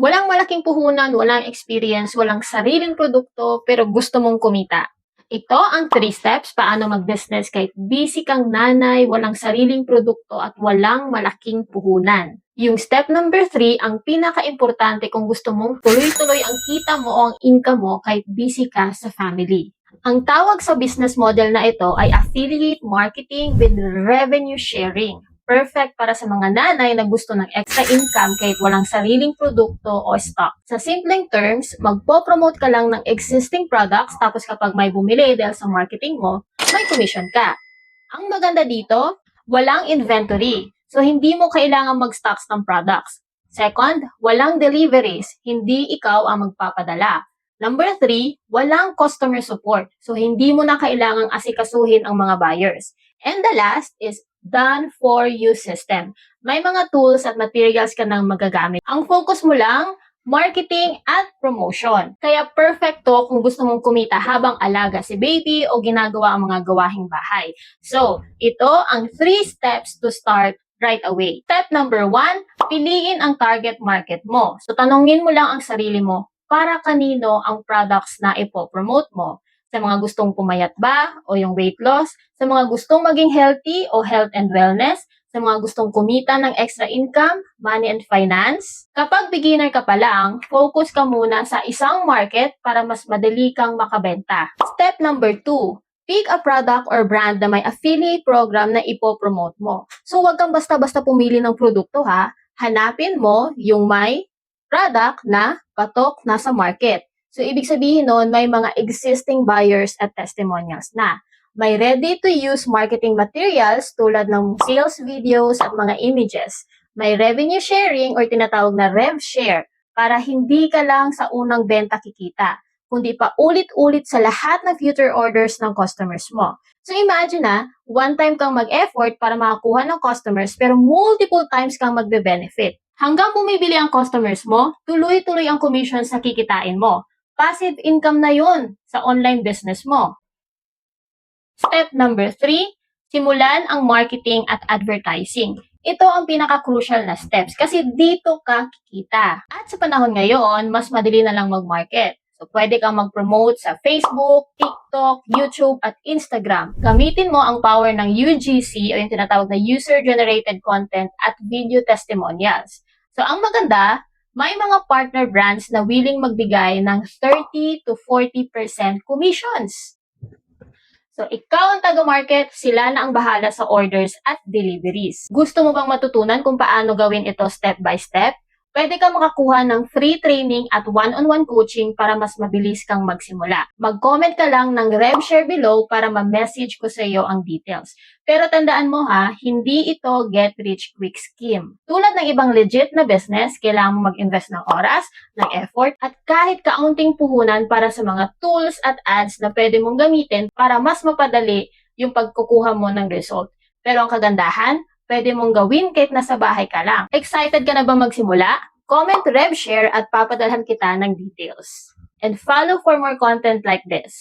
Walang malaking puhunan, walang experience, walang sariling produkto, pero gusto mong kumita. Ito ang 3 steps paano mag-business kahit busy kang nanay, walang sariling produkto at walang malaking puhunan. Yung step number 3, ang pinaka-importante kung gusto mong tuloy-tuloy ang kita mo o ang income mo kahit busy ka sa family. Ang tawag sa business model na ito ay affiliate marketing with revenue sharing. Perfect para sa mga nanay na gusto ng extra income kahit walang sariling produkto o stock. Sa simpleng terms, magpo-promote ka lang ng existing products tapos kapag may bumili dahil sa marketing mo, may commission ka. Ang maganda dito, walang inventory. So, hindi mo kailangan mag-stocks ng products. Second, walang deliveries. Hindi ikaw ang magpapadala. Number three, walang customer support. So, hindi mo na kailangang asikasuhin ang mga buyers. And the last is done for you system. May mga tools at materials ka nang magagamit. Ang focus mo lang, marketing at promotion. Kaya perfecto kung gusto mong kumita habang alaga si baby o ginagawa ang mga gawahing bahay. So, ito ang three steps to start right away. Step number one, piliin ang target market mo. So, tanongin mo lang ang sarili mo, para kanino ang products na ipopromote mo? Sa mga gustong pumayat ba o yung weight loss? Sa mga gustong maging healthy o health and wellness? Sa mga gustong kumita ng extra income, money and finance? Kapag beginner ka pa lang, focus ka muna sa isang market para mas madali kang makabenta. Step number two, pick a product or brand na may affiliate program na ipopromote mo. So, wag kang basta-basta pumili ng produkto ha. Hanapin mo yung may product na patok na sa market. So, ibig sabihin nun, may mga existing buyers at testimonials na. May ready-to-use marketing materials tulad ng sales videos at mga images. May revenue sharing or tinatawag na rev share para hindi ka lang sa unang benta kikita, kundi pa ulit-ulit sa lahat ng future orders ng customers mo. So imagine na, one time kang mag-effort para makakuha ng customers pero multiple times kang magbe-benefit. Hanggang bumibili ang customers mo, tuloy-tuloy ang commission sa kikitain mo. Passive income na yun sa online business mo. Step number three, simulan ang marketing at advertising. Ito ang pinaka-crucial na steps kasi dito ka kikita. At sa panahon ngayon, mas madali na lang mag-market. So, pwede kang mag-promote sa Facebook, TikTok, YouTube, at Instagram. Gamitin mo ang power ng UGC o yung tinatawag na User-Generated Content at Video Testimonials. So, ang maganda, may mga partner brands na willing magbigay ng 30 to 40% commissions. So, ikaw ang taga-market, sila na ang bahala sa orders at deliveries. Gusto mo bang matutunan kung paano gawin ito step by step? Pwede kang makakuha ng free training at one-on-one coaching para mas mabilis kang magsimula. Mag-comment ka lang ng rev share below para ma-message ko sa iyo ang details. Pero tandaan mo ha, hindi ito get rich quick scheme. Tulad ng ibang legit na business, kailangan mo mag-invest ng oras, ng effort, at kahit kaunting puhunan para sa mga tools at ads na pwede mong gamitin para mas mapadali yung pagkukuha mo ng result. Pero ang kagandahan, pwede mong gawin kahit nasa bahay ka lang. Excited ka na ba magsimula? Comment, rev, share at papadalhan kita ng details. And follow for more content like this.